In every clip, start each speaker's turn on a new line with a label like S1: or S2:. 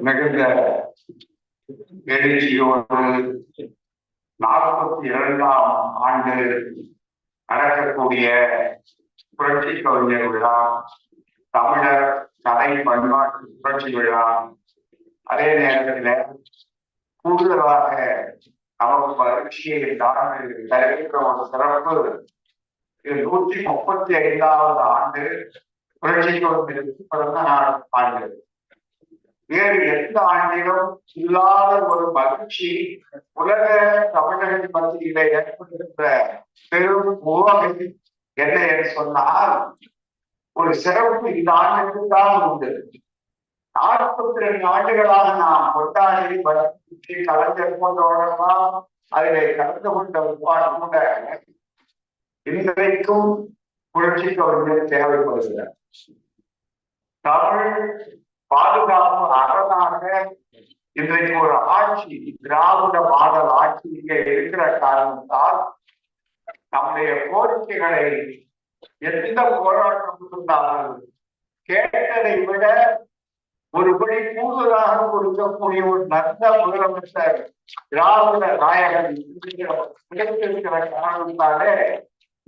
S1: மிகுந்த எழுச்சியோடு நாற்பத்தி இரண்டாம் ஆண்டு நடக்கக்கூடிய புரட்சி கவிஞர் விழா தமிழர் கலை பண்பாட்டு புரட்சி விழா அதே நேரத்தில் கூடுதலாக நமக்கு மகிழ்ச்சியை தருகின்ற ஒரு சிறப்பு இது நூற்றி முப்பத்தி ஐந்தாவது ஆண்டு புரட்சி கவிஞர் பிறந்த நாள் ஆண்டு. வேறு எந்த ஆண்டிலும் இல்லாத ஒரு மகிழ்ச்சி உலக தமிழர்கள் மத்தியில ஏற்படுகின்ற பெரும் உவகை என்ன என்று சொன்னால் ஒரு சிறப்பு இந்த ஆண்டுக்கு தான் உண்டு. நாற்பத்தி ரெண்டு ஆண்டுகளாக நான் கொண்டாடி வளர்ச்சி கலைஞர் போன்றவர்களெல்லாம் அதிலே கலந்து கொண்ட கூட இன்றைக்கும் புரட்சி கவிஞர் தேவைப்படுகிறார் தமிழ் பாதுகாப்பு அரணாக இன்றைக்கு ஒரு ஆட்சி திராவிட மாடல் ஆட்சி இங்கே இருக்கிற காரணத்தால் நம்முடைய கோரிக்கைகளை எந்த போராட்டம் இருந்தாலும் கேட்டதை விட ஒருபடி கூடுதலாக கொடுக்கக்கூடிய ஒரு நல்ல முதலமைச்சர் திராவிட நாயகன் கிடைத்திருக்கிற காரணத்தாலே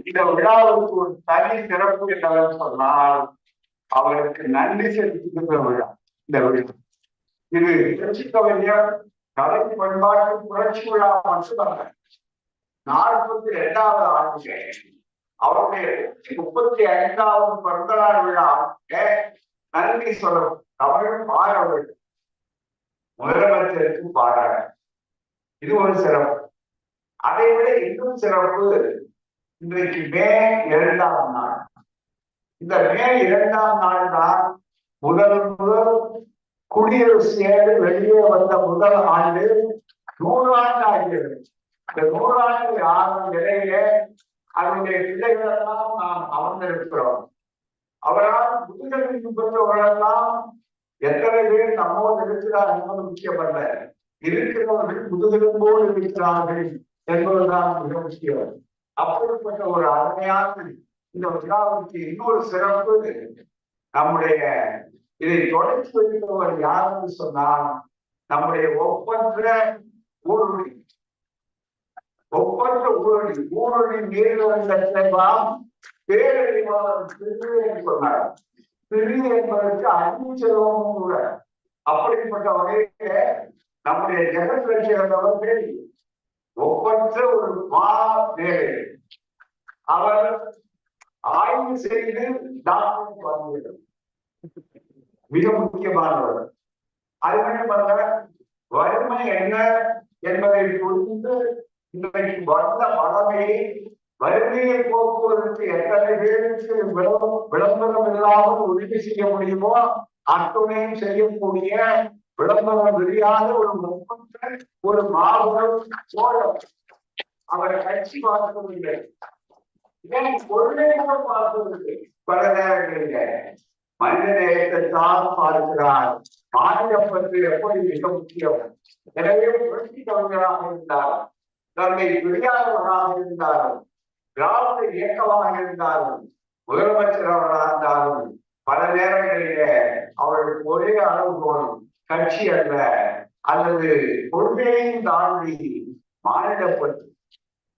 S1: இந்த விழாவுக்கு ஒரு தனி சிறப்பு என்னவென்று சொன்னால் அவருக்கு நன்றி செலுத்துகின்ற விழா இந்த விழா. இது புரட்சி கவிஞர் கலை பண்பாட்டு புரட்சி விழா மட்டும் நாற்பத்தி இரண்டாவது ஆண்டு அவருடைய முப்பத்தி ஐந்தாவது பிறந்தநாள் விழா நன்றி சொல்லும் தமிழ் பாடல் முதலமைச்சருக்கு பாடாட இது ஒரு சிறப்பு. அதை விட இன்னும் சிறப்பு இன்றைக்கு மே இரண்டாம் நாள். இந்த மே இரண்டாம் நாள் தான் முதல் முதல் குடியரசு ஏழு வெளியே வந்த முதல் ஆண்டு நூறாண்டு ஆகிறது இந்த நூறாண்டு ஆகும் நிலையிலே அதனுடைய பிள்ளைகளெல்லாம் நாம் அமர்ந்திருக்கிறோம். அவரால் முதுகல்வி பெற்றவர்களெல்லாம் எத்தனை பேர் நம்மோடு இருக்கிறார் என்பது முக்கியமல்ல. இருக்கிறவர்கள் முதுகெலும்போடு இருக்கிறார்கள் என்பதுதான் மிக முக்கியம். அப்படிப்பட்ட ஒரு அருமையான இந்த விழாவுக்கு இன்னொரு சிறப்பு நம்முடைய இதை தொடர்ச்சி வைத்தவர் யாருன்னு சொன்னால் நம்முடைய ஒப்பற்ற ஊருடைய ஒப்பற்ற ஊரடி ஊரடி நீர்வெல்லாம் பேரறிவாளர் திரு என்று சொன்னார். திரு என்பதற்கு அஞ்செல்வமும் கூட. அப்படிப்பட்ட வகையில நம்முடைய ஜெகத் ரட்சகர் அவர்கள் ஒப்பற்ற ஒரு மா பேரறி அவர் ஆய்வு செய்து டாக்டர் வாங்கியது மிக முக்கியமானவர். அது மட்டுமல்ல வறுமை என்ன என்பதை புரிந்து இன்றைக்கு வந்த மனமே வறுமையை போக்குவதற்கு எத்தனை பேருக்கு விளம்பரம் இல்லாமல் உறுதி செய்ய முடியுமோ அத்துணையும் செய்யக்கூடிய விளம்பரம் தெரியாத ஒரு முப்பத்த ஒரு மாபெரும் சோழம் அவரை கட்சி பார்க்கவில்லை ஏன் கொள்ளையாக பார்க்கவில்லை பல நேரங்களில் மனித நேயத்தை தான் பார்க்கிறார். மாநிலம் பற்றி எப்படி மிக முக்கியம்? எனவே புரட்சி கவிஞராக இருந்தார். தன்னை பெரியாரவராக இருந்தாலும் திராவிட இயக்கமாக இருந்தாலும் முதலமைச்சர் அவராக இருந்தாலும் பல நேரங்களில அவர்களுக்கு ஒரே அளவுகோல் கட்சி அல்ல அல்லது கொள்கையையும் தாண்டி மாநில பற்று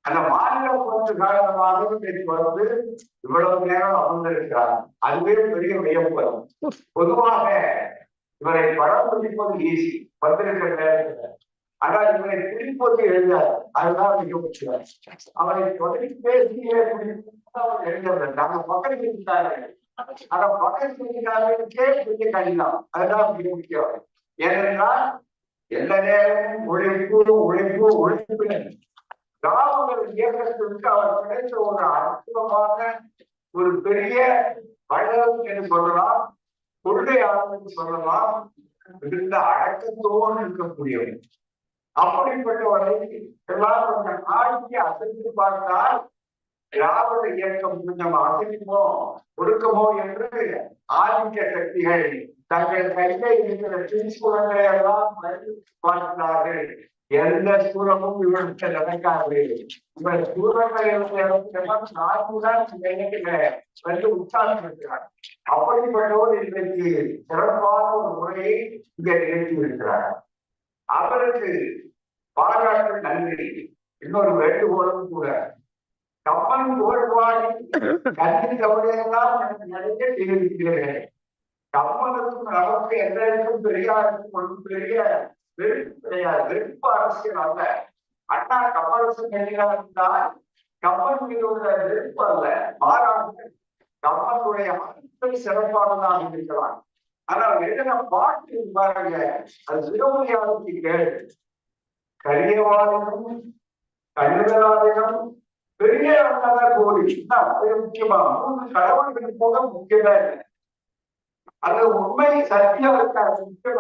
S1: அந்த மாநில பற்று காரணமாக இன்னைக்கு வந்து இவ்வளவு நேரம் அமர்ந்திருக்கிறார். அதுவே பெரிய வியப்பு பொதுவாக இவரை படம் பிடிப்பது ஈஸி வந்திருக்கிற நேரத்தில். ஆனால் இவரை பிடிப்பது எழுதார் அதுதான் மிக முக்கியம் அவனை தொடங்கி பேசியே அவர் எழுதவில்லை. நாங்க பக்கத்தில் இருந்தார்கள் ஆனா பக்கத்தில் இருக்கிறார்களுக்கே பெரிய கடினம் அதுதான் மிக முக்கியம். ஏனென்றால் எந்த நேரமும் உழைப்பு உழைப்பு உழைப்பு கிராமங்கள் இயக்கத்திற்கு அவர் கிடைத்த ஒரு அற்புதமான ஒரு பெரிய வள்ளல் என்று சொல்லலாம் கொள்கையாளர் என்று சொல்லலாம். மிகுந்த அடக்கத்தோடு இருக்கக்கூடியவர். அப்படிப்பட்டவரை எல்லாரும் கொஞ்சம் ஆட்சி அசைத்து பார்த்தால் திராவிட இயக்கம் கொஞ்சம் அசைக்குமோ கொடுக்குமோ என்று ஆதிக்க சக்திகள் தங்கள் கையில இருக்கிற பிரிச்சுகளை எல்லாம் பார்க்கிறார்கள் எந்த சூரமும் இவருக்கு நடக்காது. இவர் சூரங்களை வந்து உற்சாகம் அப்படிப்பட்டவர் இன்றைக்கு சிறப்பான ஒரு முறையை இங்க நிகழ்த்தி இருக்கிறார். அவருக்கு பாராட்டு நன்றி. இன்னொரு வேண்டுகோளும் கூட. கப்பன் ஓடுவாடி கல்வி கவலையெல்லாம் எனக்கு நிறைய தெரிவிக்கிறேன். கம்மனுக்கும் நமக்கு எந்தக்கும் பெரியாருக்கும் ஒன்றும் பெரிய வெறுப்பு கிடையாது. வெறுப்பு அரசியல் அல்ல. அண்ணா கமலசு இருந்தால் கம்மன் மீது உள்ள வெறுப்பு அல்ல. மாறாக கம்மனுடைய அமைப்பை சிறப்பானதாக இருக்கலாம். ஆனால் எழுதின பாட்டு பாருங்க அது சிறுமொழியாளுக்கு கேடு கரியவாதனும் கண்ணுதலாதனும் பெரிய அண்ணாதான் கோடி அது முக்கியமா மூன்று கடவுள்கள் போக முக்கியமா இல்லை அது உண்மை சத்தியம் இருக்காது முக்கியம்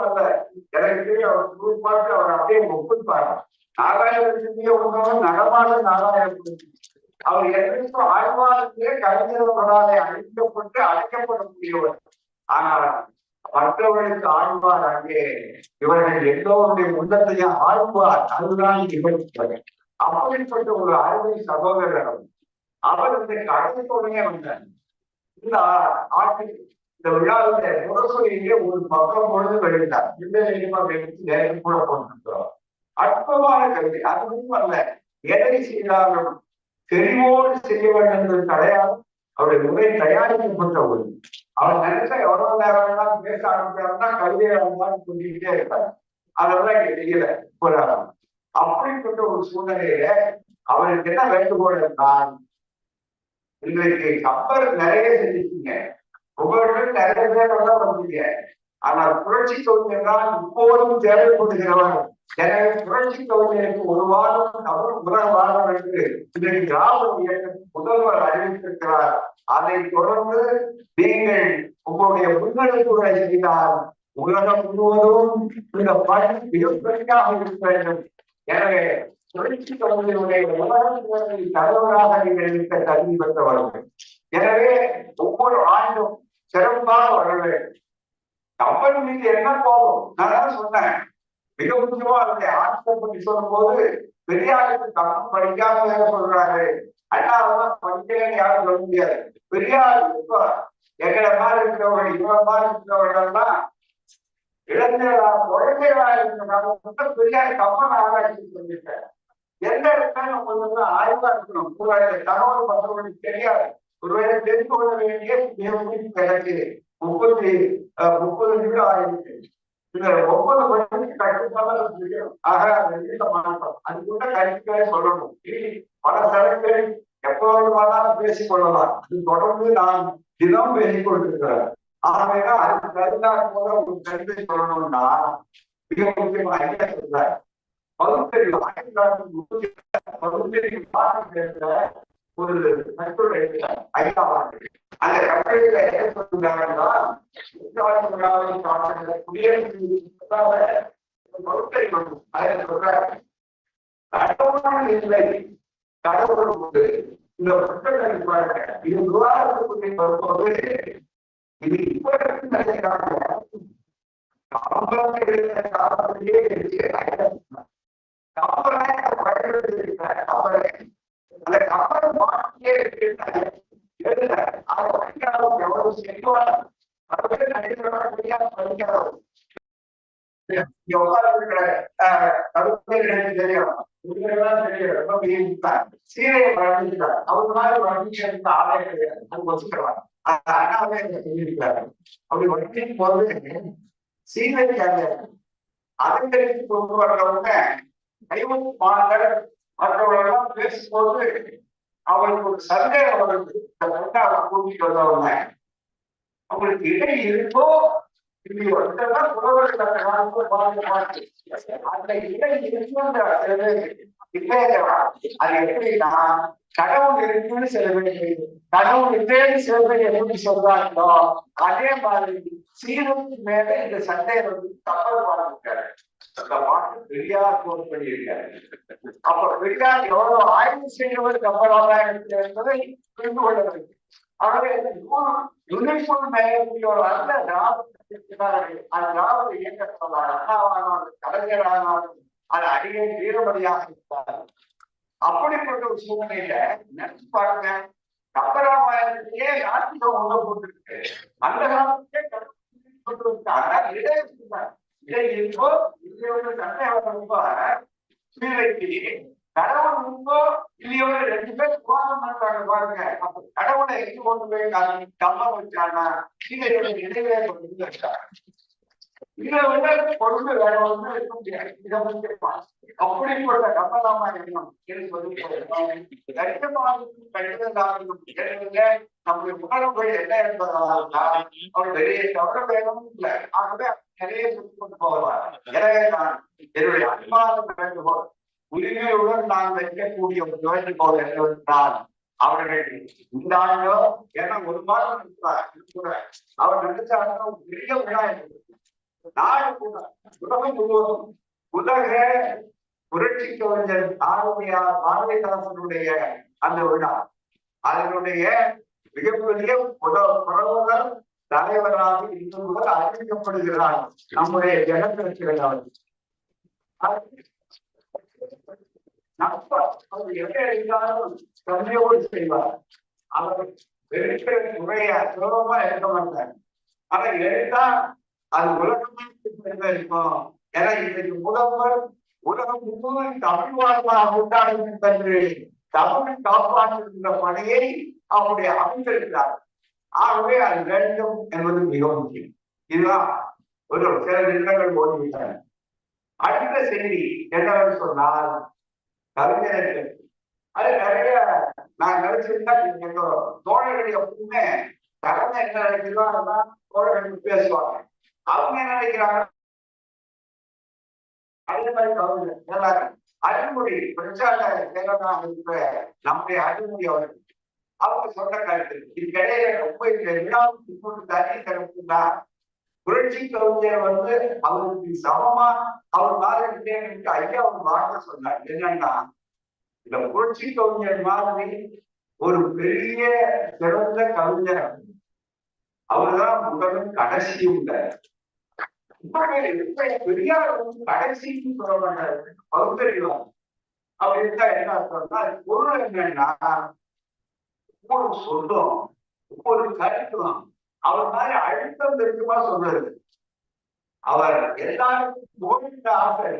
S1: எனக்கு அவர் குறிப்பாட்டு அவர் அப்படியே ஒப்புப்பார் நாராயணத்திலேயே ஒன்றும் நடமாட நாராயணன் அவர் என்றைக்கும் ஆழ்வாரத்திலே கலைஞர்களாலே அழிக்கப்பட்டு அழைக்கப்படக்கூடியவர் ஆனால் மற்றவர்களுக்கு ஆழ்வார் அங்கே இவர்கள் எல்லோருடைய உள்ளத்தையும் ஆழ்வார் அதுதான் இவர் அப்படிப்பட்ட ஒரு அருமை சகோதரர் அவர் இந்த கடைசித்தோடனே வந்தார். இந்த ஆட்சி இந்த விழாவுடைய முரசொலியிலே ஒரு பக்கம் பொழுது வெளியிட்டார் இந்த நிலையமா வெளியிட்டு நேரம் கூட கொண்டிருக்கிறோம் அற்பமான கல்வி அதுவும் அல்ல எதை செய்தாலும் தெரிவோடு செய்ய வேண்டும் என்று கிடையாது அவருடைய உரை தயாரிக்கப்பட்ட ஒரு அவர் நினைச்சா எவ்வளவு நேரம் வேணாலும் பேச ஆரம்பிச்சாருன்னா கவிதையை இருந்தாலும் சொல்லிக்கிட்டே இருப்பார் அதெல்லாம் இங்க தெரியல போராடம் அப்படிப்பட்ட ஒரு சூழ்நிலையில அவருக்கு என்ன வேண்டுகோள் என்றால் இன்றைக்கு கப்பல் நிறைய செஞ்சிருக்கீங்க. உங்களுடைய நிறைய பேர் வந்தீங்க ஆனால் புரட்சி கவிஞர்தான் இப்போதும் தேவைப்படுகிறவர் எனவே புரட்சி கவிஞருக்கு ஒரு வாரம் தமிழ் உலக வாரம் என்று இன்றைக்கு திராவிட இயக்கம் முதல்வர் அறிவித்திருக்கிறார். அதை தொடர்ந்து நீங்கள் உங்களுடைய முன்னெடுப்புகளை செய்தால் உலகம் முழுவதும் இந்த பணி மிகப்பெரியாக இருக்க வேண்டும். எனவே புரட்சி கவிஞருடைய உலகத்தினரின் தலைவராக நீங்கள் இருக்க தகுதி பெற்றவர்கள். எனவே ஒவ்வொரு ஆண்டும் சிறப்பாக வர வேண்டும் கப்பல் மீது என்ன கோபம்? நான் சொன்னேன். மிக முக்கியமா அதை ஆட்சியை பற்றி சொல்லும் போது பெரியாருக்கு கப்பல் படிக்காம சொல்றாரு. அண்ணாவெல்லாம் படிக்கலன்னு யாரும் சொல்ல முடியாது. பெரியார் இப்ப எங்களை மாதிரி இருக்கிறவர்கள் இவங்க மாதிரி இருக்கிறவர்கள்லாம் இளைஞர்களா குழந்தைகளா இருக்கிற பெரியார் கப்பல் ஆராய்ச்சி சொல்லிட்டார் எந்த இடத்துல உங்களுக்கு ஆய்வா இருக்கணும். உங்களுடைய தகவல் மற்றவர்களுக்கு தெரியாது. ஒருவேளை தெரிந்து கொள்ள வேண்டிய மிக எனக்கு முப்பத்தி முப்பது நிமிடம் ஆயிடுச்சு. இந்த ஒவ்வொரு மனிதனுக்கு கட்டுப்பாடு ஆக நிறுத்த மாட்டோம். அதுக்குள்ள கருத்துக்களை சொல்லணும். பல தரங்களை எப்போது வேணாலும் பேசிக் கொள்ளலாம் அது தொடர்ந்து நான் தினம் பேசிக் கொண்டிருக்கிறேன் ஆகவே அது கருத்தாக போல ஒரு கருத்தை சொல்லணும்னா மிக முக்கியமா என்ன சொல்ற பகுத்தறிவு ஆயிரத்தி தொள்ளாயிரத்தி முப்பத்தி பகுத்தறிவு பாடம் பேசுற ஒரு கட்டுரை ஐந்தாவது அந்த கட்டுரையில என்ன சொல்றாங்கன்னா கடவுள் இல்லை கடவுள் உண்டு. இந்த புத்தகத்தை பாருங்க இது விவாதத்துக்குள்ளே வரும்போது இது இப்ப நினைக்கிறாங்க காலத்திலேயே கப்பலை பயன்படுத்தி கப்பலை அந்த கப்பல் மாற்றியே இருக்கிறாங்க எவ்வளவு செல்வார்? அவர்கள் நடிக்கிறவர்கள் முடியாது படிக்கிறோம் சீரையை வளர்ந்துட்டார் அவர் மாதிரி வளர்ந்து ஆதாய கிடையாது. அது வச்சுக்கிறார் அண்ணாவே சொல்லியிருக்காரு அப்படி வளர்ச்சியும் போது சீதைக்காக அலங்கரித்து கொண்டு வர்றவங்க ஐம்பது மாதங்கள் மற்றவர்களெல்லாம் பேசும்போது அவளுக்கு ஒரு சந்தேகம் வருது. அவர் கூட்டிட்டு வந்தவங்க அவங்களுக்கு இடை இருக்கோ இல்லையோ இதெல்லாம் புலவர்கள் அந்த காலத்துல பார்த்து பார்த்து அந்த இடை இருக்குன்ற இல்லையா அது எப்படின்னா கடவுள் இருக்குன்னு சில பேர் கடவுள் இல்லைன்னு சில பேர் எப்படி சொல்றாங்களோ அதே மாதிரி சீனுக்கு மேல இந்த சண்டையை வந்து கப்பல் பாடுறாரு அந்த பாட்டு பெரியார் போன் பண்ணியிருக்காரு. அப்ப பெரியார் எவ்வளவு ஆய்வு செய்யவர் கப்பலாக என்பதை புரிந்து கொள்ள வேண்டும். ஆகவே யுனிஃபார்ம் மேலோட அந்த திராவிட அந்த திராவிட இயக்கத்தோட அண்ணாவானாலும் கலைஞரானாலும் அது அடியை வீரமதியாக இருந்தார் அப்படிப்பட்ட ஒரு சூழ்நிலையில நினைச்சு பாருங்க கம்பராமாயணத்திலேயே நாட்டிகம் உள்ள போட்டிருக்கு. அந்த காலத்திலே ஆனா இடை இதை இருக்கோ இதோட சண்டை ரொம்ப சீரைக்கு கடவுள் முன்போ இல்லையோ ரெண்டு பேர் விவாதம் பண்றாங்க பாருங்க. அப்ப கடவுளை எடுத்து கொண்டு போய் நான் கம்ம வச்சானா? இதை இடையிலே கொண்டு வச்சாங்க இதுல வந்து கொண்டு வேற ஒண்ணு இருக்க முடியாது இதை வந்து அப்படிப்பட்ட கப்பலாமா எண்ணம் என்று கடிதமாக நம்முடைய முகலங்கள் என்ன என்பதால் அவர் பெரிய தவிர வேணும் இல்லை. ஆகவே நிறைய சொல்லிக் கொண்டு போவார் எனவே நான் என்னுடைய அன்பான வேண்டுகோள் உரிமையுடன் நான் வைக்கக்கூடிய ஒரு வேண்டுகோள் என்னவென்றால் அவர்கள் இந்த ஆண்டோ ஏன்னா ஒரு மாதம் இருக்கிறார் அவர் நினைச்சாங்க பெரிய விழா இருக்குது நாடு உலகம் முழுவதும் உலக புரட்சி கவிஞர் ஆரோக்கியார் பாரதிதாசனுடைய அந்த விழா அதனுடைய மிகப்பெரிய புலவர் தலைவராக இன்று முதல் அறிவிக்கப்படுகிறார் நம்முடைய ஜனத்திற்கு அவர் எதை இருந்தாலும் தன்மையோடு செய்வார் அவர் வெறுக்கிற முறைய சுலபமா இருக்க மாட்டார் ஆனா எடுத்தா அது உலகமே இருக்கும் ஏன்னா இன்றைக்கு முதல்வர் உலகம் முழுவதும் தமிழ் வாழ்வாக கொண்டாடும் என்று தமிழ் காப்பாற்றுகின்ற பணியை அவருடைய அமைந்திருக்கிறார். ஆகவே அது வேண்டும் என்பது மிக முக்கியம். இதுதான் ஒரு சில நிமிடங்கள் ஓடிவிட்டன அடுத்த செய்தி என்னவென்று சொன்னால் கவிஞர்கள். அது நிறைய நான் நினைச்சிருந்தா எங்களோட தோழர்கள் எப்பவுமே தலைமை என்ன நினைக்கிறோம் தோழர்கள் பேசுவாங்க. அவங்க என்ன நினைக்கிறாங்க? அதே மாதிரி கவிஞர் எல்லாரும். அருள்மொழி பிரச்சார செயலராக இருக்கிற நம்முடைய அருள்மொழி அவர்கள். அவங்க சொன்ன கருத்து இதுக்கிடையில ரொம்ப இந்த விழாவுக்கு இன்னொரு தனி புரட்சி கவிஞர் வந்து அவருக்கு சமமா அவர் மாதிரி ஐயா ஒரு வார்த்தை சொன்னார். என்னன்னா இந்த புரட்சி கவிஞர் மாதிரி ஒரு பெரிய சிறந்த கவிஞர் அவர்தான் முதலும் கடைசியும் பெரியார் வந்து கடைசின்னு சொல்ல மாட்டாரு பகுத்தறிவார் அப்படி இருந்தா என்ன அர்த்தம்னா பொருள் என்னன்னா ஒவ்வொரு சொல்லும் ஒவ்வொரு கருத்தும் அவர் மாதிரி அழுத்தம் இருக்குமா சொல்றது அவர் எல்லாருக்கும் புகழ்ந்த ஆசை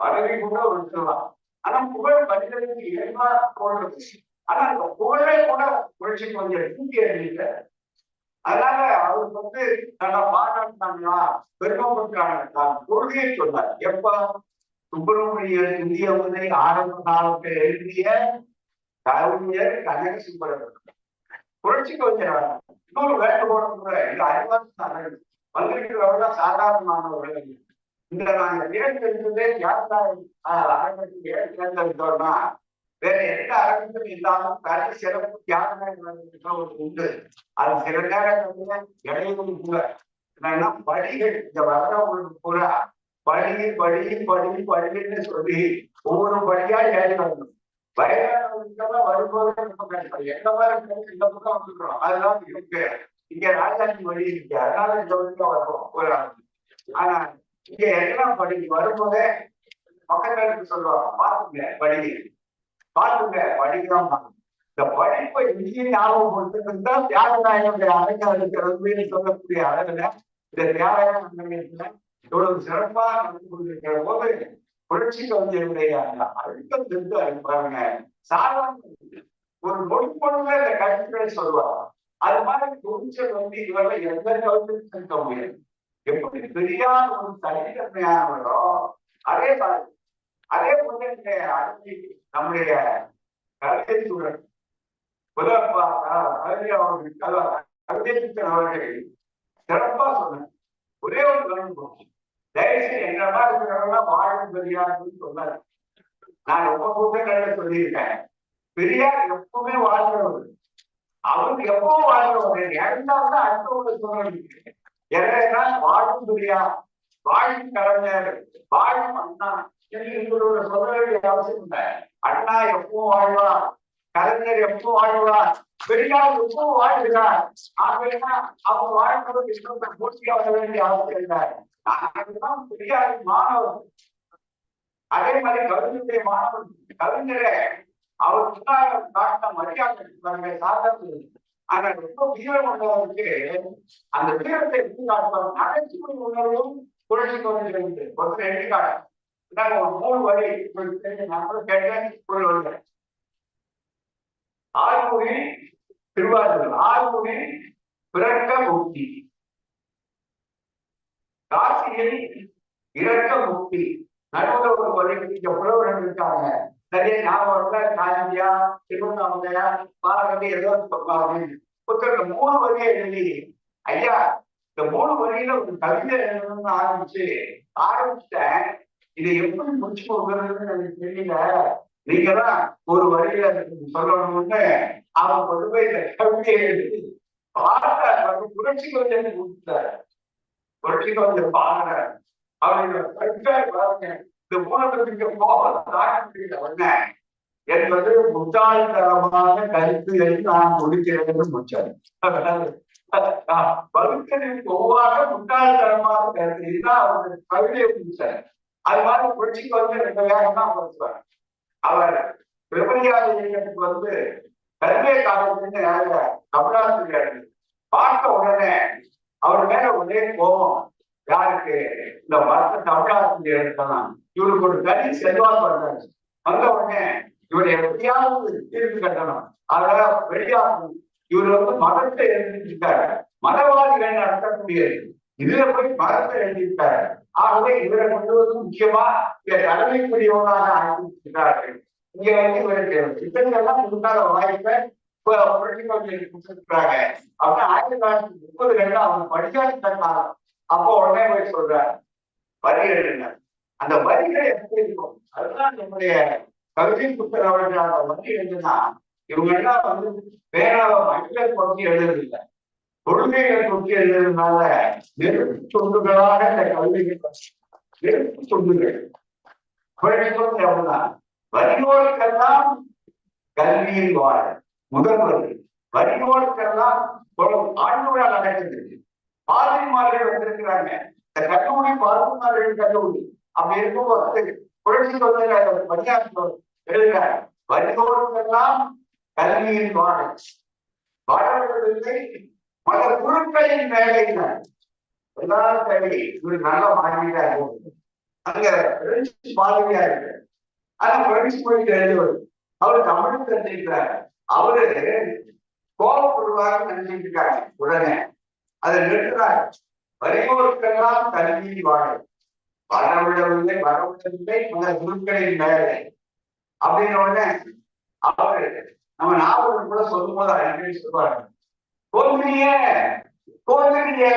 S1: பதவி கூட விட்டுலாம் ஆனா புகழ் மனிதனுக்கு இயல்பா தோன்றது ஆனா அந்த புகழே கூட புரட்சி கொஞ்சம் தூக்கி எறியல அதனால அவர் வந்து தன்னை பாராட்டினாங்களா பெருமைப்பட்டாங்க கொள்கையை சொன்னார் எப்ப? சுப்பிரமணிய உதவி ஆரம்ப காலத்தை எழுதிய கவிஞர் கனக சுப்பிரமணியன் புரட்சி கவிஞர் இன்னொரு வேண்டுகோளும் கூட இது அறிவாளர் வந்திருக்கிறவர்கள் சாதாரணமானவர்கள். இந்த நாங்க தேர்ந்தெடுத்ததே யாருதான் அரங்கத்துக்கு ஏன் தேர்ந்தெடுத்தோம்னா வேற எந்த அரங்கத்தும் இல்லாமல் தனி சிறப்பு தியாகம் உண்டு. அது சில நேரங்கள்ல இடையிலும் கூட. என்னன்னா வழிகள் இந்த வரவங்களுக்கு கூட படி வழி படி படின்னு சொல்லி ஒவ்வொரு வழியா ஏறி வரணும் வயதானவர்களுக்கெல்லாம் வரும்போது ரொம்ப எந்த மாதிரி இந்த பக்கம் வந்துக்கிறோம் அதெல்லாம் இருக்கு. இங்க ராஜாஜி வழி இருக்கு. அதனால இந்த வழியா வரும் ஒரு ஆனா இங்க எல்லாம் படி வரும்போதே பக்கத்துல சொல்லுவாங்க பாத்துங்க படி பாருங்க படிக்கிறோம் இந்த படிப்பை இங்கே ஞாபகப்படுத்துறதுக்கு தான் தியாகநாயகனுடைய அரங்க இருக்கிறது சொல்லக்கூடிய அளவுல இந்த தியாகநாயகத்துல இவ்வளவு சிறப்பாக நடந்து கொண்டிருக்கிற போது புரட்சி கவிஞருடைய அந்த அழுத்தம் இருந்து பாருங்க சாதாரண ஒரு மொழி பொழுது இந்த கருத்துக்களை சொல்லுவாங்க அது மாதிரி துணிச்சல் வந்து இவர்கள் எந்த கவிதையும் செலுத்த முடியாது. எப்படி பெரியார் ஒரு தனித்தன்மையானவரோ அதே மாதிரி அதே போல இந்த அருமை நம்முடைய கவிதை சூழல் புதப்பா அவர்கள் அவர்கள் சிறப்பா சொன்னார். ஒரே ஒரு கவனிப்போம் தயவுசெய்து எங்க மாதிரி இருக்கிறவங்க வாழும் பெரியார்னு சொன்னார். நான் ரொம்ப கூட்டங்கள்ல சொல்லியிருக்கேன். பெரியார் எப்பவுமே வாழ்கிறவர். அவருக்கு எப்பவும் வாழ்கிறவர். இரண்டாவது அடுத்தவங்க சொல்றது எனவே வாழும் பெரியார் வாழும் கலைஞர் வாழும் அண்ணா என்று சொல்ல வேண்டிய அவசியம் இல்லை. அண்ணா எப்போ வாழ்வார் கலைஞர் எப்போ வாழ்வார் பெரியார் ரொம்ப வாழ்கிறார். ஆகையா அவர் வாழ்க்கை இஷ்டத்தை பூர்த்தி ஆக வேண்டிய அவசியம் இல்லை. நாங்கள்தான் பெரியாரின் மாணவர். அதே மாதிரி கவிஞருடைய மாணவன் கவிஞரே அவர் முன்னாள் காட்டின மரியாதை பாருங்க சாதனை. ஆனா ரொம்ப வீரம் உள்ளவருக்கு அந்த வீரத்தை எடுத்து காட்டுவார் நகைச்சுவை உணர்வும் புரட்சி கொண்டு ஒருத்தர் எடுத்துக்காட்டு நாங்க ஒரு மூணு வரி உங்களுக்கு தெரியும், கேட்டேன் ஒரு ஆறுமுகி திருவாரூர் ஆறுமுகி பிறக்க முக்தி காசியில் இறக்க முக்தி நடுவுல ஒரு வழி இங்க புலவர்கள் இருக்காங்க? நிறைய ஞாபகம் காந்தியா திருவண்ணாமலையா பாரதி ஏதோ அப்படின்னு. புத்தகத்துல மூணு வரியை எழுதி. ஐயா இந்த மூணு வரியில ஒரு கவிதை எழுதணும்னு ஆரம்பிச்சு ஆரம்பிச்சிட்டேன். இதை எப்படி முடிச்சு கொடுக்கறதுன்னு எனக்கு தெரியல. நீங்க தான் ஒரு வழியில சொல்லணும்னு அவன் கொண்டு போய் இந்த கவிதையை எழுதி பார்த்தார் வந்து புரட்சி கவிதை கொடுத்தாரு புரட்சி கவிதை பாடுறாரு. அவருடைய கவிதை பாருங்க. இந்த மூலத்திற்கு போக உடனே என்பது முட்டாள்தனமான கருத்து என்று நான் முடிக்கிறது முடிச்சார். பகுத்தறிவு ஒவ்வாக முட்டாள்தரமான கருத்து. இதுதான் அவருடைய கவிதையை முடிச்சார். அது மாதிரி புரட்சிக்கு வந்து ரெண்டு வேகம் தான் பேசுவார் அவர் பிரபஞ்சாதி இயக்கத்துக்கு வந்து கல்விய காலத்துக்கு யாரு தமிழாசிரியர் பார்த்த உடனே அவர் மேல ஒரே கோபம். யாருக்கு? இந்த மற்ற தமிழாசிரியர் தான் இவருக்கு ஒரு தனி செல்வாக்கு வந்தாரு. வந்த உடனே இவரை எப்படியாவது தீர்வு கட்டணும். அதனால வெளியாகும் இவர் வந்து மதத்தை எழுதியிருக்காரு மதவாதிகள் நடத்தக்கூடியது இதுல போய் மதத்தை எழுதியிருக்காரு. ஆகவே இவரை கொண்டு வந்து முக்கியமா இங்க தலைமைக்குரியவனாக ஆக்கியிருக்கிறார்கள். இங்க வந்து இவருக்கு திட்டங்கள்லாம் கொடுக்காத வாய்ப்பை கொடுத்துருக்காங்க அப்படின்னா ஆயிரத்தி தொள்ளாயிரத்தி முப்பதுல அவங்க படிக்காது அப்போ உடனே போய் சொல்றாரு வரி அந்த வரிகள் எப்படி இருக்கும்? அதுதான் நம்முடைய கவிதை புத்தர் அவர்கள் வரி எழுதுனா இவங்க எல்லாம் வந்து வேற மக்கள் கொண்டு எழுதுறதில்லை. கொள்கைகளை கொண்டு எழுதுறதுனால நெருப்பு தொண்டுகளாக இந்த கவிதைகள் நெருப்பு தொண்டுகள் குழந்தைகளும் எவ்வளவுதான் வரியோருக்கெல்லாம் கல்வியில் வாழ முதல்வர்கள் வரியோருக்கெல்லாம் ஆண்டு விழா நடக்குது. பாதிரிமார்கள் வந்திருக்கிறாங்க. இந்த கல்லூரி பாதிரிமார்கள் கல்லூரி அப்படி இருக்கும்போது புரட்சி தொழிலாளர் பணியாற்ற எழுதுகிறார் வரியோருக்கெல்லாம் கல்வியில் வாழ வாழவில்லை பல குழுக்களின் வேலையில எல்லாரும் ஒரு நல்ல மாணவியா இருக்கும். அங்க பிரெஞ்சு மாணவியா இருக்கு. ஆனா பிரெஞ்சு போயிட்டு எழுதுவது அவரு தமிழ் தெரிஞ்சிருக்கிறார் அவரு கோபப்படுவாங்க நினைச்சிட்டு இருக்காங்க உடனே. அதை நிறுத்துறாரு. வரியோருக்கெல்லாம் கல்வி வாழ. வரவிடவில்லை வரவிடவில்லை பல குருக்களின் வேலை. அப்படின்ன உடனே அவரு நம்ம நாவல் கூட சொல்லும் போது அடிக்கடி சொல்லுவாரு. தோல்வியே தோல்வியே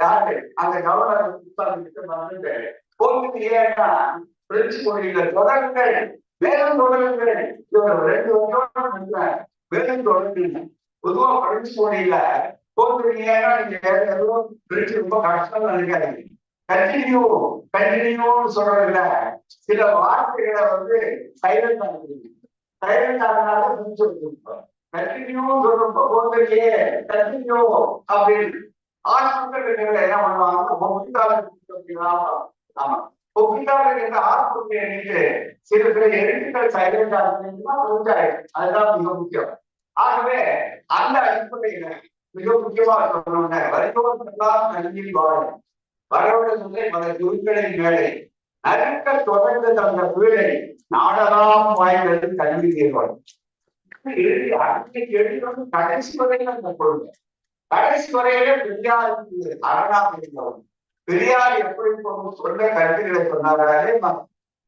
S1: யாரு அந்த கவர்னர் வந்து தோல்வியேன்னா பிரெஞ்சு மொழியில தொடர்கள் மேலும் தொடர்கள் இவர் ரெண்டு வருஷம் மேலும் தொடர்கள் பொதுவா பிரெஞ்சு மொழியில தோல்வியேன்னா நீங்க எதுவும் பிரெஞ்சு ரொம்ப கஷ்டம் நினைக்காதீங்க கண்டினியூ கண்டினியூன்னு சொல்றதுல சில வார்த்தைகளை வந்து சைலண்ட் ஆகுது சைலண்ட் ஆனதுனால பிரெஞ்சு கண்டினியூ சொல்றப்போ போதிலேயே கண்டினியூ அப்படின்னு என்ன பண்ணுவாங்க ஒப்பிட்டாளர் ஆமா. ஒப்பிட்டாளர் என்ற ஆசிரியர் எண்ணிட்டு சில சில எழுத்துக்கள் சைலண்ட் ஆகுதுன்னா அதுதான் மிக முக்கியம். ஆகவே அந்த அடிப்படையில மிக முக்கியமா சொல்லணும்னா வரைபடத்தெல்லாம் கல்வியில் வாழும் வரவுடைய பல குருக்களின் வேலை நறுக்க தொடர்ந்து தந்த வீடை நாடலாம் வாய்ந்தது கல்வி தேர்வாள் எழுதி அன்னைக்கு எழுதி கடைசி வரையில அந்த கொள்கை கடைசி வரையில பெரியாருக்கு அரணாக பெரியார் எப்படி சொன்ன கருத்துக்களை சொன்னாரே.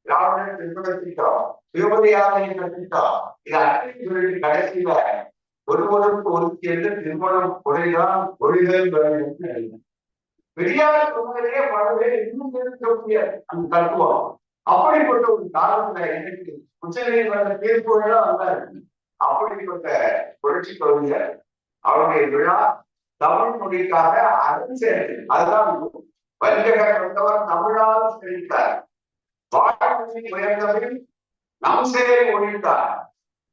S1: திராவிடர் பின்பற்றிட்டோம் சிவபதியாரை கட்டிட்டோம் இது அன்னைக்கு சொல்லி கடைசியில ஒருவருக்கு ஒருத்தி என்று திருமணம் கொலைதான் கொள்கைகள் வேண்டும் பெரியார் சொன்னதே பலவே இன்னும் இருக்கக்கூடிய அந்த தத்துவம். அப்படிப்பட்ட ஒரு காலத்துல எனக்கு உச்ச நீதிமன்ற தீர்ப்புகள் இருக்கு அப்படிப்பட்ட புரட்சி கவிஞர் அவருடைய விழா தமிழ் மொழிக்காக அரசு. அதுதான் வஞ்சகர் வந்தவர் தமிழால் செழித்தார். வாழ்மொழி உயர்ந்தவரில் நம் செயலை ஒழித்தார்.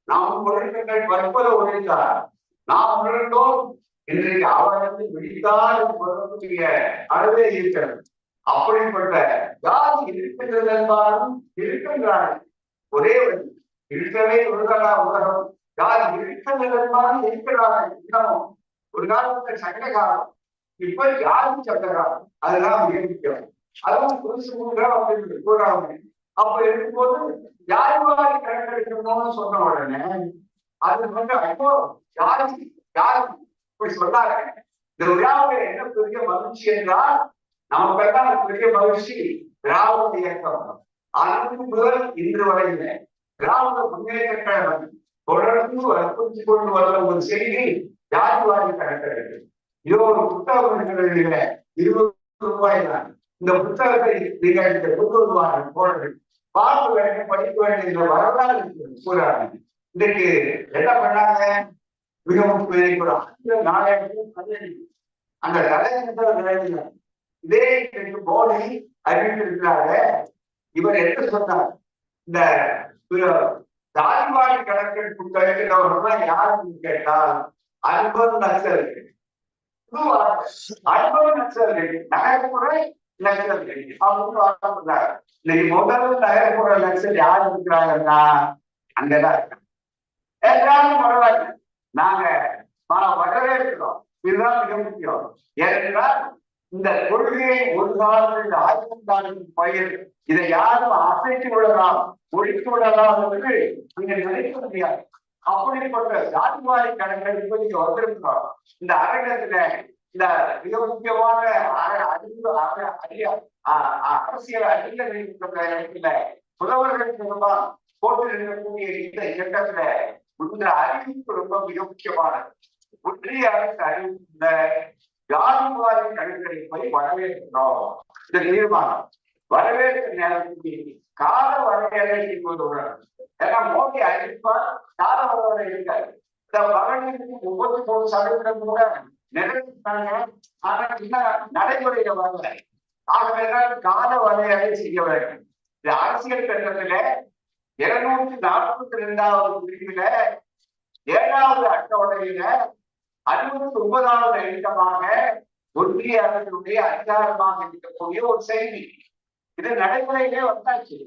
S1: நாம் ஒழித்தங்கள் பற்பல ஒழித்தார். நாம் உணர்ந்தோம் இன்றைக்கு அவரது விழித்தால் சொல்லக்கூடிய அளவே இருக்கிறது. அப்படிப்பட்ட ஜாதி இருக்கின்றது என்பாலும் இருக்கின்றார்கள். ஒரே வழி இருக்கவே உருகலா உலகம். யார் இருக்கின்றது என்பாலும் இருக்கிறார்கள். இன்னமும் ஒரு காலத்துல சங்ககாலம் இப்ப யாரும் சங்ககாலம். அதெல்லாம் அதுதான் அதுவும் புதுசு புதுசா அப்படின்னு கூறாங்க அப்ப இருக்கும்போது யாரு யாருவாரி கணக்கெடுக்கணும்னு சொன்ன உடனே அது வந்து ஐயோ யாரு ஜாதி இப்படி சொன்னாங்க? இந்த விழாவுல என்ன பெரிய மகிழ்ச்சி என்றால் நமக்கெல்லாம் பெரிய மகிழ்ச்சி திராவிட இயக்கம். அன்று முதல் இன்று வரையில திராவிட முன்னேற்ற கழகம் தொடர்ந்து வற்புறுத்தி கொண்டு வந்த ஒரு செய்தி ஜாதிவாதி கணக்கெடுப்பு இதோ ஒரு புத்தகம் எழுதிய இருபது ரூபாய் தான் இந்த புத்தகத்தை நீங்கள் இந்த புத்தகம் போடுங்கள் பார்க்க வேண்டும் படிக்க வேண்டும் என்ற வரலாறு கூறாங்க இன்றைக்கு என்ன பண்ணாங்க? மிகவும் பெரிய ஒரு அந்த கதை இதே இன்றைக்கு மோடி அறிவித்திருக்கிறாங்க இவர் என்ன சொன்னார்? இந்த தாய்வாடி கணக்கெடுப்பு கழிக்கிறவர்கள் யாருன்னு கேட்டால் அன்பது நக்சல்கள் அன்பது நக்சல்கள் நகர்ப்புற நக்சல்கள் அப்படின்னு வாங்க இன்னைக்கு முதல்ல நகர்ப்புற நக்சல் யார் இருக்கிறாங்கன்னா அங்கதான் இருக்காங்க. எல்லாரும் பரவாயில்ல. நாங்க வரவேற்கிறோம் இதுதான் மிக முக்கியம். ஏனென்றால் இந்த கொள்கையை ஒரு காலத்தில் ஆயிரம் காலத்தின் பயிர் இதை யாரும் அசைத்து விடலாம் ஒழித்து விடலாம் என்று நீங்கள் நினைக்க முடியாது அப்படிப்பட்ட ஜாதிவாரி கணக்கெடுப்பு இப்போதைக்கு வந்திருக்கிறோம் இந்த அரங்கத்துல இந்த மிக முக்கியமான அறிவு அரசியல் அறிஞர்கள் புலவர்களுக்கு எல்லாம் போட்டு இருக்கக்கூடிய இந்த இயக்கத்துல இந்த அறிவிப்பு ரொம்ப மிக முக்கியமானது. ஒன்றிய அரசு அறிவித்த ஜாதிவாரி கணக்கெடுப்பை வரவேற்கிறோம். இந்த தீர்மானம். வரவேற்ற நேரத்துக்கு கால வரையறை செய்வது ஏன்னா மோடி அறிவிப்பா கால வரையறை இருக்காது இந்த வரவேற்பு முப்பத்தி மூணு சதவீதம் கூட நிறைவேற்றாங்க ஆனா இன்னும் நடைமுறையில வரல. ஆகவேதான் கால வரையறை செய்ய வேண்டும். இந்த அரசியல் சட்டத்துல இருநூத்தி நாற்பத்தி ரெண்டாவது பிரிவுல ஏழாவது அட்டவணையில அறுபத்தி ஒன்பதாவது எழுத்தமாக ஒன்றிய அரசினுடைய அதிகாரமாக இருக்கக்கூடிய ஒரு செய்தி. இது நடைமுறையிலே வந்தாச்சு.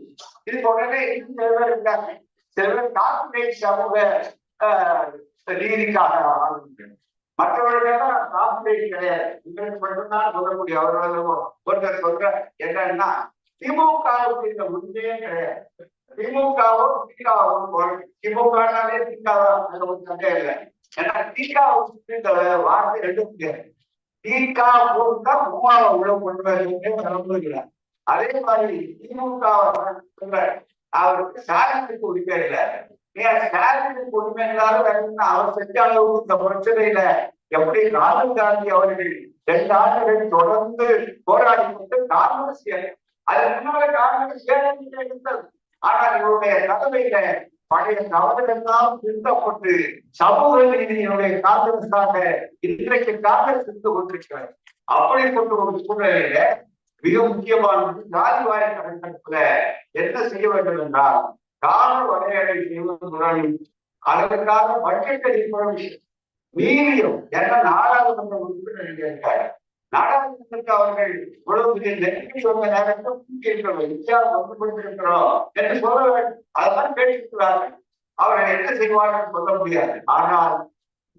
S1: இது உடனே சில பேர் இருக்காங்க. செல்வர் கார்பரேட் சமூக ரீதிக்காக மற்றவர்களெல்லாம் கார்பரேட் கிடையாது. உங்களுக்கு மட்டும்தான் சொல்ல முடியும். அவர்கள் ஒருத்தர் சொல்ற என்னன்னா திமுகவுக்கு இந்த உண்மையே கிடையாது. திமுகவும் திகாவும் திமுகனாலே திகாவா ஒரு சண்டை இல்லை. ஏன்னா திகாவுக்கு இந்த வார்த்தை எடுக்க முடியாது போட்டா மூவாவை உள்ள கொண்டு வரீங்க அதே மாதிரி திமுக அவருக்கு ஸ்டாலினுக்கு உரிமை இல்லை. ஏன் ஸ்டாலினுக்கு உரிமை இல்லாத அவர் செஞ்ச அளவுக்கு இந்த பிரச்சனையில எப்படி ராகுல் காந்தி அவர்கள் ரெண்டு ஆண்டுகள் தொடர்ந்து போராடி கொண்டு காங்கிரஸ் அது முன்னால காங்கிரஸ் இருந்தது ஆனால் இவருடைய தலைமையில பழைய தவறுகளெல்லாம் திருத்தப்பட்டு சமூக நீதியினுடைய காங்கிரஸாக இன்றைக்கு காங்கிரஸ் இருந்து கொண்டிருக்கிறது. அப்படிப்பட்ட ஒரு சூழ்நிலையில மிக முக்கியமானது ஜாதி வாரி கணக்கெடுப்புல என்ன செய்ய வேண்டும் என்றால் கால வரையறை செய்வதுடன் அதற்காக பட்ஜெட் அடிப்படை விஷயம் மீறியும் என்ன நாடாளுமன்ற உறுப்பினர் இருக்காரு நாடாளுமன்றத்திற்கு அவர்கள் இவ்வளவு நெருங்கி வந்த நேரத்தில் கூட்டியிருக்கிறோம். இந்தியா வந்து கொண்டிருக்கிறோம் என்று சொல்ல வேண்டும். அதெல்லாம் கேட்டிருக்கிறார்கள். அவர்கள் என்ன செய்வார்கள் சொல்ல முடியாது. ஆனால்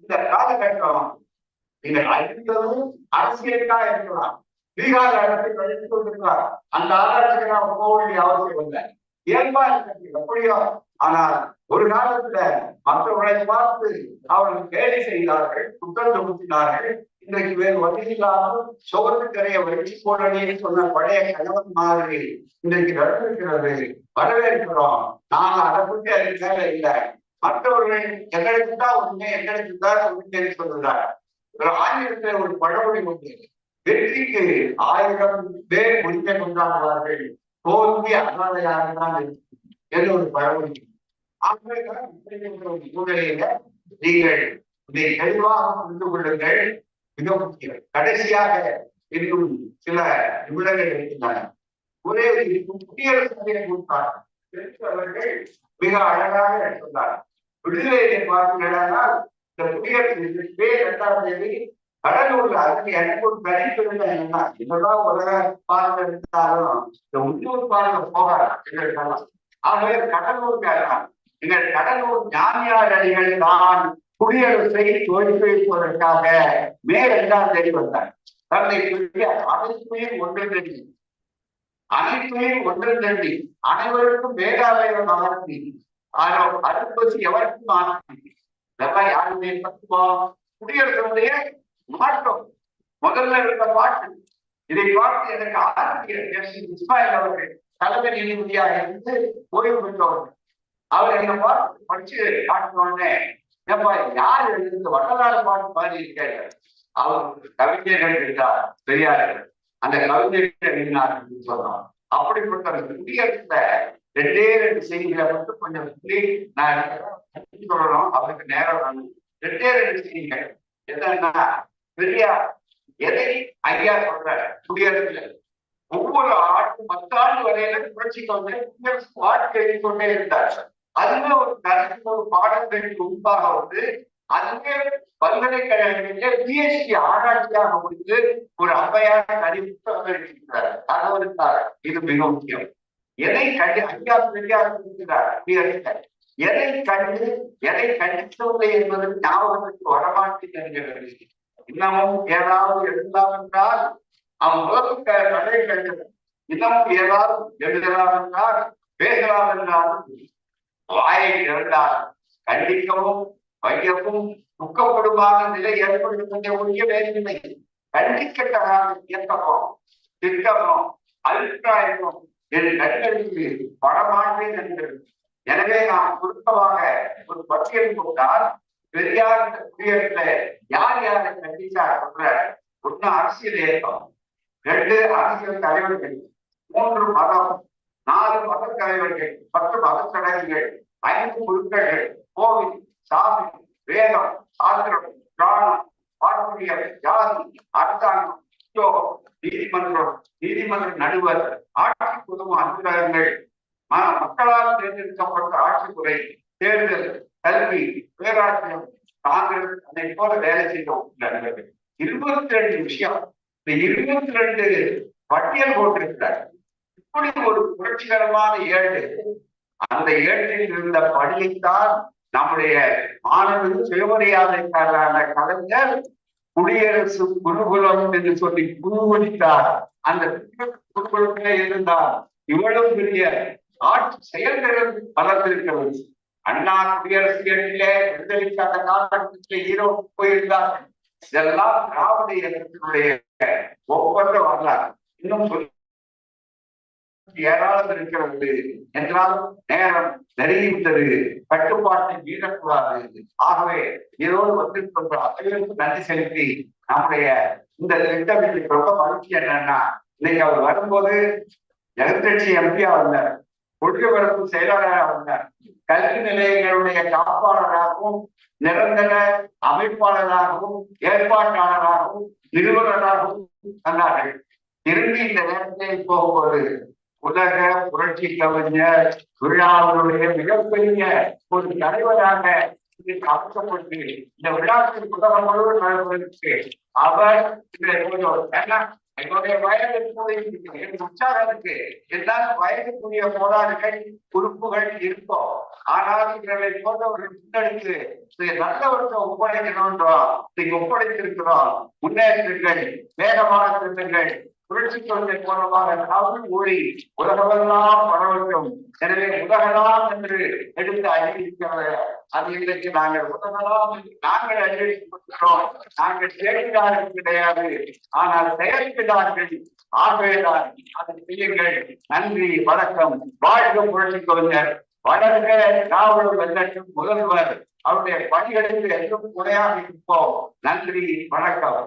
S1: இந்த காலகட்டம் நீங்கள் அறிந்ததும் அரசியலுக்காக இருக்கலாம். பீகார் இடத்தை கழித்துக் கொண்டிருக்கிறார். அந்த ஆராய்ச்சிக்கு நாம் போக வேண்டிய அவசியம் இல்லை. இயல்பா இருக்கிறது எப்படியோ. ஆனால் ஒரு காலத்துல மற்றவர்களை பார்த்து அவர்கள் கேலி செய்தார்கள் குற்றம் தொகுத்தினார்கள். இன்றைக்கு வேறு வழி இல்லாமல் சோறு கரையை வச்சு போடணும்னு சொன்ன பழைய கணவன் மாதிரி இன்றைக்கு நடந்திருக்கிறது. வரவேற்கிறோம். நாங்க அதை பற்றி அதுக்கு மேல இல்லை. மற்றவர்கள் எங்களுக்கு தான் உண்மை எங்களுக்கு தான் உண்மை சொல்லுறாங்க ஒரு ஆங்கிலத்தில் ஒரு பழமொழி உண்டு. வெற்றிக்கு ஆயிரம் பேர் உரிமை கொண்டாடுவார்கள். தோல்வி அனாதையாக தான் என்று ஒரு பழமொழி. சூழ்நிலையில நீங்கள் இதை தெளிவாக புரிந்து கொள்ளுங்கள். மிக முக்கியம் கடைசியாக இன்னும் சில நிமிடங்கள் இருக்கின்றன. ஒரே குடியரசு கொடுத்தார் அவர்கள் மிக அழகாக சொன்னார். விடுதலையை பார்த்தீங்கன்னா இந்த குடியரசு மே இரண்டாம் தேதி கடலூர்ல அதற்கு எனக்கு ஒரு கணிப்பு என்ன இதெல்லாம் உலக பார்வை இருந்தாலும் இந்த உள்ளூர் பார்வை போகலாம் எங்களுக்கெல்லாம் ஆகவே கடலூர்காரன் எங்கள் கடலூர் ஞானியார் அடிகள் தான் குடியரசை துவக்கி மே இரண்டாம் தேதி வந்தார். தன்னை பெரியார் அனைத்துமே ஒன்றிணைந்து அனைத்துமே ஒன்றிணைந்து அனைவருக்கும் மேகாலயம் அமர்த்தி ஆரோ அறுப்பது எவருக்கும் ஆனந்தி இதெல்லாம் யாருமே தத்துவம் குடியரசுடைய மாற்றம். முதல்ல இருந்த பாட்டு. இதை பார்த்து எனக்கு ஆசிரியர் இஸ்மாயில் அவர்கள் தலைமை நீதிபதியாக இருந்து ஓய்வு பெற்றவர்கள். அவர் என்ன பார்த்து படிச்சு காட்டின உடனே ஏப்பா யார் எழுந்து வள்ளலார் பாட்டு பாடி இருக்காரு அவர் கவிஞர்கள் இருந்தார் பெரியார்கள். அந்த கவிஞர்கள் எழுதினார் என்று சொன்னோம். அப்படிப்பட்ட அந்த குடியரசுல ரெண்டே ரெண்டு செய்திகளை மட்டும் கொஞ்சம் நான் சொல்லணும்? அவருக்கு நேரம் வேணும் ரெண்டே ரெண்டு செய்திகள். என்னன்னா பெரியார் எதை ஐயா சொல்ற குடியரசுல ஒவ்வொரு ஆண்டு பத்தாண்டு வரையில புரட்சிக்கு வந்து குடியரசு பாட்டு எழுதி கொண்டே இருந்தார். அதுவே ஒரு கருத்து ஒரு பாடத்திற்கு முன்பாக வந்து அதுவே பல்கலைக்கழகங்களிலே பிஎஸ்சி ஆராய்ச்சியாக முடித்து ஒரு அம்பையான அறிவித்து இருக்கிறார் இது மிக முக்கியம். எதை கண்டு ஐயா பெரியார் இருக்கிறார் எதை கண்டு எதை கண்டிக்கவில்லை என்பது ஞாபகத்துக்கு வரமாட்டேன் இன்னமும் ஏதாவது எழுதலாம் என்றால் அவன் முதல் கடை கண்டது இன்னமும் ஏதாவது எழுதலாம் என்றால் பேசலாம் என்றாலும் வாயை திறந்தால் கண்டிக்கவும் வைக்கவும் துக்கப்படுமான நிலை ஏற்படுத்த ஒழிய வேண்டியமை கண்டிக்கத்தகாத இயக்கமோ திட்டமோ அபிப்பிராயமோ என் கண்களுக்கு படமாட்டேன் என்று எனவே நாம் சுருக்கமாக ஒரு பட்டியல் போட்டால் பெரியார் குடியரசுல யார் யாரை கண்டிச்சார் சொல்ற ஒன்னு அரசியல் இயக்கம் ரெண்டு அரசியல் தலைவர்கள் மூன்று மதம் நாலு மத தலைவர்கள் பத்து மத ஐந்து குழுக்கள்கள் கோவில் சாமி வேதம் சாஸ்திரம் புராணம் ஜாதி அரசாங்கம் உத்தியோகம் நீதிமன்றம் நீதிமன்ற நடுவர் ஆட்சி குடும்ப அலுவலகங்கள் மக்களால் தேர்ந்தெடுக்கப்பட்ட ஆட்சி முறை தேர்தல் கல்வி பேராட்சியம் காங்கிரஸ் அதை போல வேலை செய்த இருபத்தி ரெண்டு விஷயம். இந்த இருபத்தி ரெண்டு பட்டியல் போட்டிருக்கிறார் இப்படி ஒரு புரட்சிகரமான ஏடு. அந்த ஏட்டில் இருந்த பணியைத்தான் நம்முடைய மாணவர்கள் சுயமரியாதைக்காரரான கலைஞர் குடியரசு குருகுலம் என்று சொல்லி குருவடித்தார் அந்த குருகுலத்திலே இருந்தார். இவ்வளவு பெரிய ஆட்சி செயல்திறன் வளர்ந்திருக்கிறது. அண்ணா குடியரசு ஏட்டிலே விடுதலைக்கான காலகட்டத்திலே ஈரோ போயிருந்தார். இதெல்லாம் திராவிட இயக்கத்தினுடைய ஒப்பந்த வரலாறு. இன்னும் சொல்லி ஏராளம் இருக்கிறது. என்றால் நேரம் நெருங்கிவிட்டது. கட்டுப்பாட்டை மீறக்கூடாது. ஆகவே இதோடு வந்திருக்கின்ற அனைவருக்கும் நன்றி செலுத்தி நம்முடைய இந்த திட்டத்திற்கு ரொம்ப மகிழ்ச்சி என்னன்னா இன்னைக்கு அவர் வரும்போது எதிர்கட்சி எம்பியா வந்தார் ஒழுங்குபரப்பு செயலாளராக வந்தார் கல்வி நிலையங்களுடைய காப்பாளராகவும் நிரந்தர அமைப்பாளராகவும் ஏற்பாட்டாளராகவும் நிறுவனராகவும் தந்தார்கள் திரும்பி இந்த நேரத்தில் போகும்போது உலக புரட்சி கவிஞர் விழாவுடைய மிகப்பெரிய ஒரு தலைவராக அமைக்கப்பட்டு இந்த விழாவின் புத்தகங்களோடு நடந்திருக்கு அவர் என்னுடைய வயது உற்சாகம் இருக்கு எல்லாரும் வயதுக்குரிய போராளிகள் உறுப்புகள் இருக்கும். ஆனால் இவர்களை போன்றவர்கள் முன்னெடுத்து நல்லவர்களை ஒப்படைக்கணும்ன்றோம் ஒப்படைத்திருக்கிறோம். முன்னேற்றங்கள் வேகமான திட்டங்கள் புரட்சி கொள்கை மூலமாக காவல் கூறி உலகமெல்லாம் பரவட்டும் எனவே உலகலாம் என்று எடுத்து அறிவிக்கிறது அது இன்றைக்கு நாங்கள் உலகலாம் என்று நாங்கள் அறிவிக்கப்பட்டிருக்கிறோம் நாங்கள் செயல்கிறார்கள் கிடையாது. ஆனால் செயல்கிறார்கள் ஆகவேதான். அதை செய்யுங்கள் நன்றி வணக்கம். வாழ்க புரட்சி கவிஞர். வளர்க நாவலும் வெள்ளட்டும் முதல்வர். அவருடைய பணிகளுக்கு என்றும் துணையாக இருப்போம். நன்றி வணக்கம்.